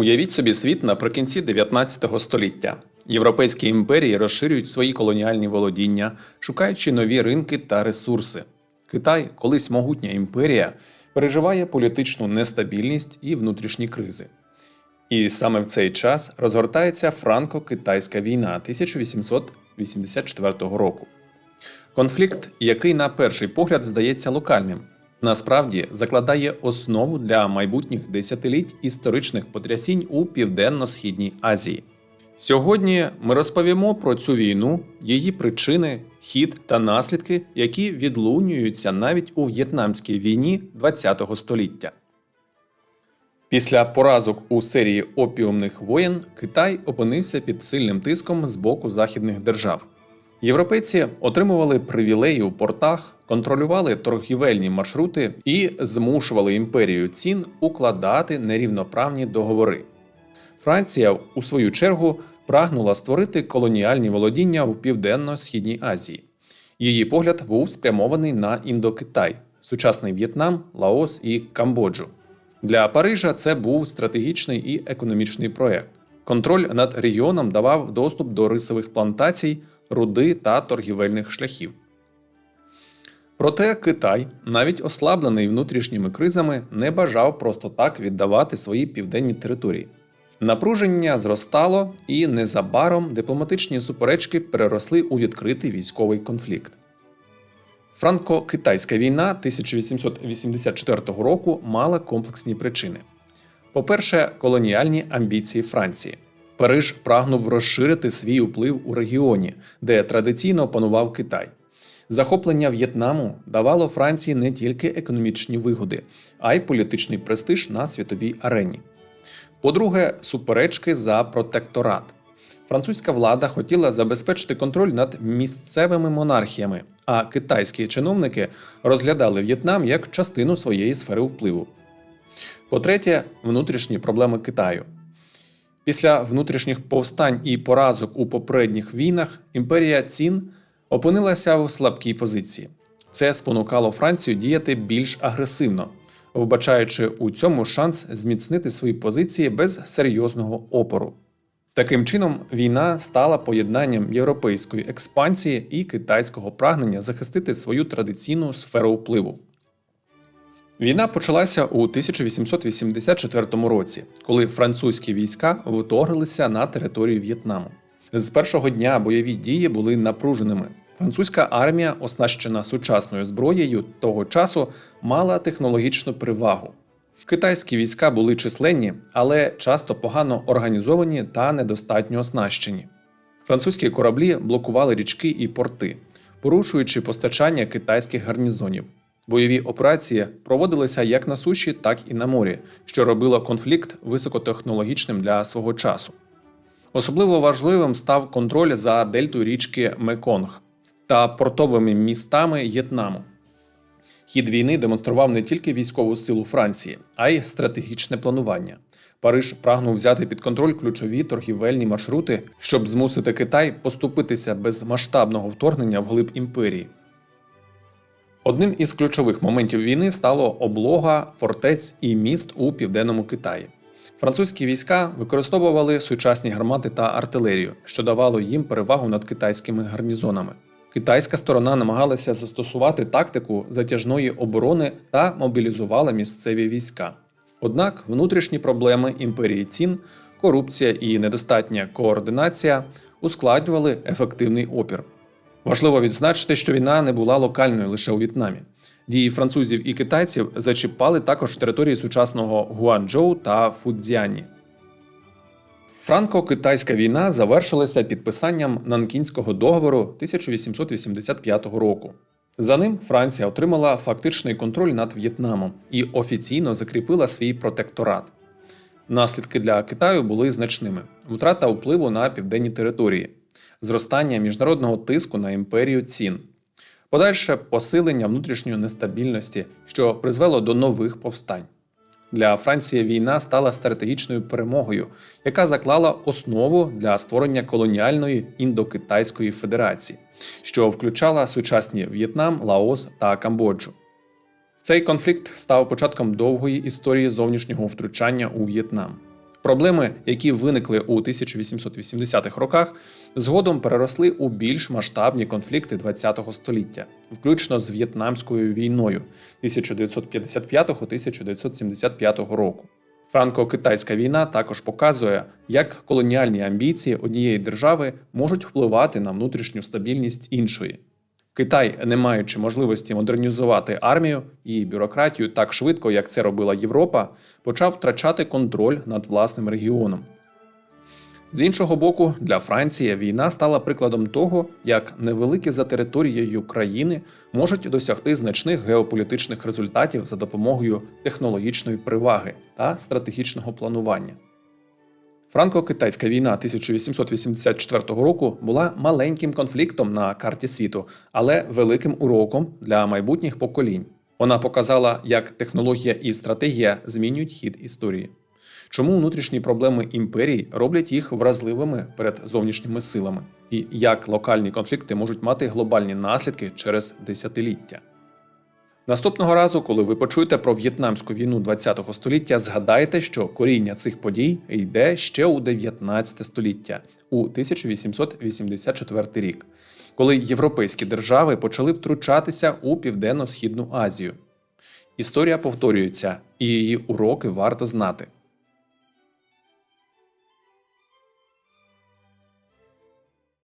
Уявіть собі світ наприкінці 19 століття. Європейські імперії розширюють свої колоніальні володіння, шукаючи нові ринки та ресурси. Китай, колись могутня імперія, переживає політичну нестабільність і внутрішні кризи. І саме в цей час розгортається франко-китайська війна 1884 року. Конфлікт, який на перший погляд здається локальним, насправді закладає основу для майбутніх десятиліть історичних потрясінь у Південно-Східній Азії. Сьогодні ми розповімо про цю війну, її причини, хід та наслідки, які відлунюються навіть у в'єтнамській війні ХХ століття. Після поразок у серії опіумних воєн Китай опинився під сильним тиском з боку західних держав. Європейці отримували привілеї у портах, контролювали торгівельні маршрути і змушували імперію цін укладати нерівноправні договори. Франція, у свою чергу, прагнула створити колоніальні володіння в Південно-Східній Азії. Її погляд був спрямований на Індокитай, сучасний В'єтнам, Лаос і Камбоджу. Для Парижа це був стратегічний і економічний проект. Контроль над регіоном давав доступ до рисових плантацій, руди та торгівельних шляхів. Проте Китай, навіть ослаблений внутрішніми кризами, не бажав просто так віддавати свої південні території. Напруження зростало, і незабаром дипломатичні суперечки переросли у відкритий військовий конфлікт. Франко-китайська війна 1884 року мала комплексні причини. По-перше, колоніальні амбіції Франції. Париж прагнув розширити свій вплив у регіоні, де традиційно панував Китай. Захоплення В'єтнаму давало Франції не тільки економічні вигоди, а й політичний престиж на світовій арені. По-друге, суперечки за протекторат. Французька влада хотіла забезпечити контроль над місцевими монархіями, а китайські чиновники розглядали В'єтнам як частину своєї сфери впливу. По-третє, внутрішні проблеми Китаю. Після внутрішніх повстань і поразок у попередніх війнах імперія Цін опинилася в слабкій позиції. Це спонукало Францію діяти більш агресивно, вбачаючи у цьому шанс зміцнити свої позиції без серйозного опору. Таким чином, війна стала поєднанням європейської експансії і китайського прагнення захистити свою традиційну сферу впливу. Війна почалася у 1884 році, коли французькі війська вторглися на територію В'єтнаму. З першого дня бойові дії були напруженими. Французька армія, оснащена сучасною зброєю того часу, мала технологічну перевагу. Китайські війська були численні, але часто погано організовані та недостатньо оснащені. Французькі кораблі блокували річки і порти, порушуючи постачання китайських гарнізонів. Бойові операції проводилися як на суші, так і на морі, що робило конфлікт високотехнологічним для свого часу. Особливо важливим став контроль за дельтою річки Меконг та портовими містами В'єтнаму. Хід війни демонстрував не тільки військову силу Франції, а й стратегічне планування. Париж прагнув взяти під контроль ключові торгівельні маршрути, щоб змусити Китай поступитися без масштабного вторгнення в глиб імперії. Одним із ключових моментів війни стало облога фортець і міст у південному Китаї. Французькі війська використовували сучасні гармати та артилерію, що давало їм перевагу над китайськими гарнізонами. Китайська сторона намагалася застосувати тактику затяжної оборони та мобілізувала місцеві війська. Однак внутрішні проблеми імперії цін, корупція і недостатня координація ускладнювали ефективний опір. Важливо відзначити, що війна не була локальною лише у В'єтнамі. Дії французів і китайців зачіпали також території сучасного Гуанчжоу та Фудзяні. Франко-китайська війна завершилася підписанням Нанкінського договору 1885 року. За ним Франція отримала фактичний контроль над В'єтнамом і офіційно закріпила свій протекторат. Наслідки для Китаю були значними: втрата впливу на південні території, зростання міжнародного тиску на імперію цін, подальше посилення внутрішньої нестабільності, що призвело до нових повстань. Для Франції війна стала стратегічною перемогою, яка заклала основу для створення колоніальної індокитайської федерації, що включала сучасні В'єтнам, Лаос та Камбоджу. Цей конфлікт став початком довгої історії зовнішнього втручання у В'єтнам. Проблеми, які виникли у 1880-х роках, згодом переросли у більш масштабні конфлікти ХХ століття, включно з В'єтнамською війною 1955-1975 року. Франко-китайська війна також показує, як колоніальні амбіції однієї держави можуть впливати на внутрішню стабільність іншої. Китай, не маючи можливості модернізувати армію і бюрократію так швидко, як це робила Європа, почав втрачати контроль над власним регіоном. З іншого боку, для Франції війна стала прикладом того, як невеликі за територією країни можуть досягти значних геополітичних результатів за допомогою технологічної приваги та стратегічного планування. Франко-китайська війна 1884 року була маленьким конфліктом на карті світу, але великим уроком для майбутніх поколінь. Вона показала, як технологія і стратегія змінюють хід історії. Чому внутрішні проблеми імперій роблять їх вразливими перед зовнішніми силами, і як локальні конфлікти можуть мати глобальні наслідки через десятиліття. Наступного разу, коли ви почуєте про В'єтнамську війну ХХ століття, згадайте, що коріння цих подій йде ще у 19 століття, у 1884 рік, коли європейські держави почали втручатися у Південно-Східну Азію. Історія повторюється, і її уроки варто знати.